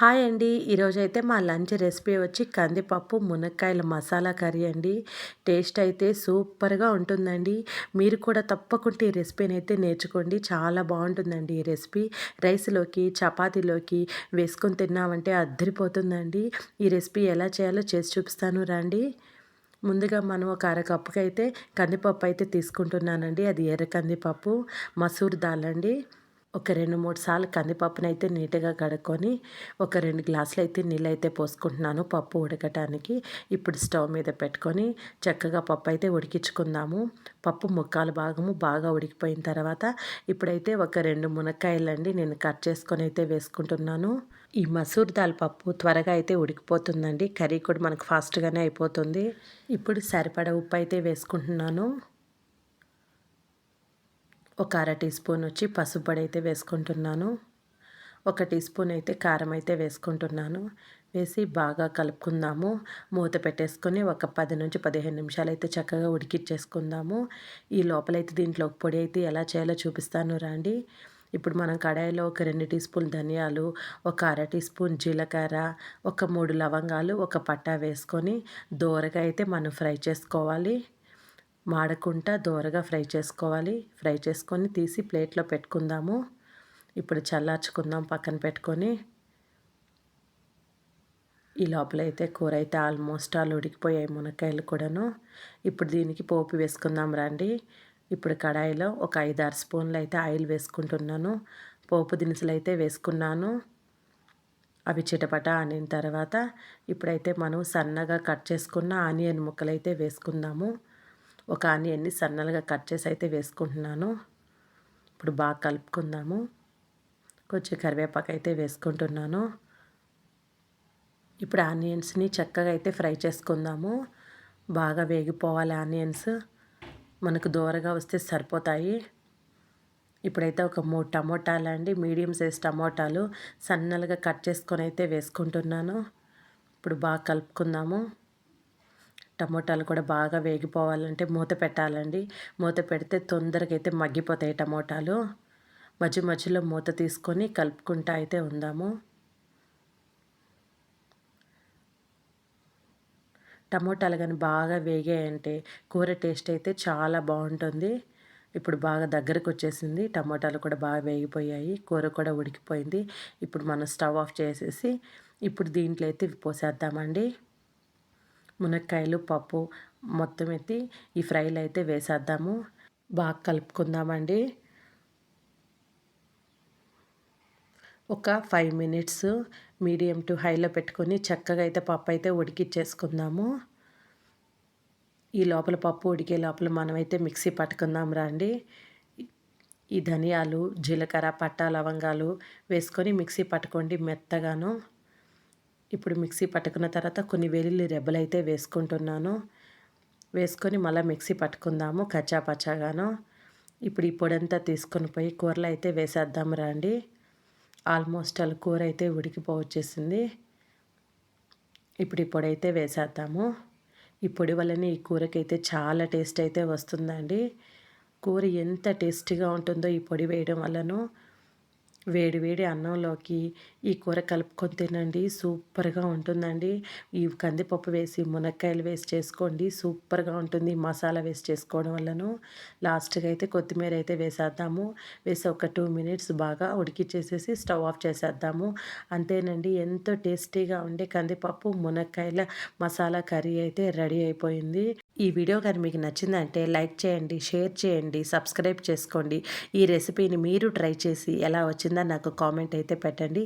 Hi అండి. ఈరోజైతే మా లంచ్ రెసిపీ వచ్చి కందిపప్పు మునక్కాయల మసాలా కర్రీ అండి. టేస్ట్ అయితే సూపర్గా ఉంటుందండి. మీరు కూడా తప్పకుండా ఈ రెసిపీని అయితే నేర్చుకోండి. చాలా బాగుంటుందండి ఈ రెసిపీ. రైస్లోకి చపాతీలోకి వేసుకొని తిన్నామంటే అద్దరిపోతుందండి. ఈ రెసిపీ ఎలా చేయాలో చేసి చూపిస్తాను రండి. ముందుగా మనం ఒక అరకప్పుకి అయితే కందిపప్పు అయితే తీసుకుంటున్నానండి. అది ఎర్ర కందిపప్పు మసూర్ దాల్ అండి. ఒక రెండు మూడు సార్లు కందిపప్పును అయితే నీట్గా కడుక్కొని ఒక రెండు గ్లాసులు అయితే నీళ్ళు అయితే పోసుకుంటున్నాను పప్పు ఉడకటానికి. ఇప్పుడు స్టవ్ మీద పెట్టుకొని చక్కగా పప్పు అయితే ఉడికించుకుందాము. పప్పు ముక్కాలు భాగము బాగా ఉడికిపోయిన తర్వాత ఇప్పుడైతే ఒక రెండు మునక్కాయలండి నేను కట్ చేసుకొని అయితే వేసుకుంటున్నాను. ఈ మసూర్ దాల్ పప్పు త్వరగా అయితే ఉడికిపోతుందండి. కర్రీ కూడా మనకు ఫాస్ట్గానే అయిపోతుంది. ఇప్పుడు సరిపడ ఉప్పు అయితే వేసుకుంటున్నాను. ఒక అర టీ స్పూన్ వచ్చి పసుపొడి అయితే వేసుకుంటున్నాను. ఒక టీ స్పూన్ అయితే కారం అయితే వేసుకుంటున్నాను. వేసి బాగా కలుపుకుందాము. మూత పెట్టేసుకొని ఒక పది నుంచి పదిహేను నిమిషాలు అయితే చక్కగా ఉడికిచ్చేసుకుందాము. ఈ లోపలైతే దీంట్లో పొడి అయితే ఎలా చేయాలో చూపిస్తాను రండి. ఇప్పుడు మనం కడాయిలో ఒక రెండు టీ స్పూన్ ధనియాలు ఒక అర టీ స్పూన్ జీలకర్ర ఒక మూడు లవంగాలు ఒక పట్టా వేసుకొని దోరగా అయితే మనం ఫ్రై చేసుకోవాలి. మాడకుండా దోరగా ఫ్రై చేసుకోవాలి. ఫ్రై చేసుకొని తీసి ప్లేట్లో పెట్టుకుందాము. ఇప్పుడు చల్లార్చుకుందాం పక్కన పెట్టుకొని. ఈ లోపల అయితే కూర అయితే ఆల్మోస్ట్ ఆల్ ఉడికిపోయాయి మునక్కాయలు కూడాను. ఇప్పుడు దీనికి పోపు వేసుకుందాం రండి. ఇప్పుడు కడాయిలో ఒక ఐదు ఆరు స్పూన్లు అయితే ఆయిల్ వేసుకుంటున్నాను. పోపు దినుసులు అయితే వేసుకున్నాను. అవి చిటపట అనిన తర్వాత ఇప్పుడైతే మనం సన్నగా కట్ చేసుకున్న ఆనియన్ ముక్కలైతే వేసుకుందాము. ఒక ఆనియన్ని సన్నలుగా కట్ చేసి అయితే వేసుకుంటున్నాను. ఇప్పుడు బాగా కలుపుకుందాము. కొంచెం కరివేపాకు అయితే వేసుకుంటున్నాను. ఇప్పుడు ఆనియన్స్ని చక్కగా అయితే ఫ్రై చేసుకుందాము. బాగా వేగిపోవాలి ఆనియన్స్. మనకు దూరగా వస్తే సరిపోతాయి. ఇప్పుడైతే ఒక మూడు టమోటాలు అండి. మీడియం సైజ్ టమోటాలు సన్నలుగా కట్ చేసుకొని అయితే వేసుకుంటున్నాను. ఇప్పుడు బాగా కలుపుకుందాము. టమోటాలు కూడా బాగా వేగిపోవాలంటే మూత పెట్టాలండి. మూత పెడితే తొందరగా అయితే మగ్గిపోతాయి టమోటాలు. మధ్య మధ్యలో మూత తీసుకొని కలుపుకుంటా అయితే ఉందాము. టమోటాలు కానీ బాగా వేగాయంటే కూర టేస్ట్ అయితే చాలా బాగుంటుంది. ఇప్పుడు బాగా దగ్గరకు వచ్చేసింది. టమోటాలు కూడా బాగా వేగిపోయాయి. కూర కూడా ఉడికిపోయింది. ఇప్పుడు మనం స్టవ్ ఆఫ్ చేసేసి ఇప్పుడు దీంట్లో అయితే పోసేద్దామండి. మునక్కాయలు పప్పు మొత్తం ఎత్తి ఈ ఫ్రైలు అయితే వేసేద్దాము. బాగా కలుపుకుందామండి. ఒక ఫైవ్ మినిట్స్ మీడియం టు హైలో పెట్టుకొని చక్కగా అయితే పప్పు అయితే ఉడికిచ్చేసుకుందాము. ఈ లోపల పప్పు ఉడికే లోపల మనమైతే మిక్సీ పట్టుకుందాం రండి. ఈ ధనియాలు జీలకర్ర పట్టా లవంగాలు వేసుకొని మిక్సీ పట్టుకోండి మెత్తగాను. ఇప్పుడు మిక్సీ పట్టుకున్న తర్వాత కొన్ని వెల్లుల్లి రెబ్బలు అయితే వేసుకుంటున్నాను. వేసుకొని మళ్ళీ మిక్సీ పట్టుకుందాము కచ్చా పచ్చాగాను. ఇప్పుడు ఈ పొడంతా తీసుకొని పోయి కూరలో అయితే వేసేద్దాము రండి. ఆల్మోస్ట్ అలా కూర అయితే ఉడికిపోవచ్చేసింది. ఇప్పుడు ఈ పొడి అయితే వేసేద్దాము. ఈ పొడి వల్లనే ఈ కూరకైతే చాలా టేస్ట్ అయితే వస్తుందండి. కూర ఎంత టేస్టీగా ఉంటుందో ఈ పొడి వేయడం వల్లను. వేడి వేడి అన్నంలోకి ఈ కూర కలుపుకొని తినండి. సూపర్గా ఉంటుందండి. ఈ కందిపప్పు వేసి మునక్కాయలు వేసి చేసుకోండి. సూపర్గా ఉంటుంది మసాలా వేసి చేసుకోవడం వల్లను. లాస్ట్గా అయితే కొత్తిమీర అయితే వేసేద్దాము. వేసి ఒక టూ మినిట్స్ బాగా ఉడికిచ్చేసేసి స్టవ్ ఆఫ్ చేసేద్దాము. అంతేనండి ఎంతో టేస్టీగా ఉండే కందిపప్పు మునక్కాయల మసాలా కర్రీ అయితే రెడీ అయిపోయింది. ఈ వీడియో కానీ మీకు నచ్చిందంటే లైక్ చేయండి షేర్ చేయండి సబ్స్క్రైబ్ చేసుకోండి. ఈ రెసిపీని మీరు ట్రై చేసి ఎలా వచ్చిందో నాకు కామెంట్ అయితే పెట్టండి.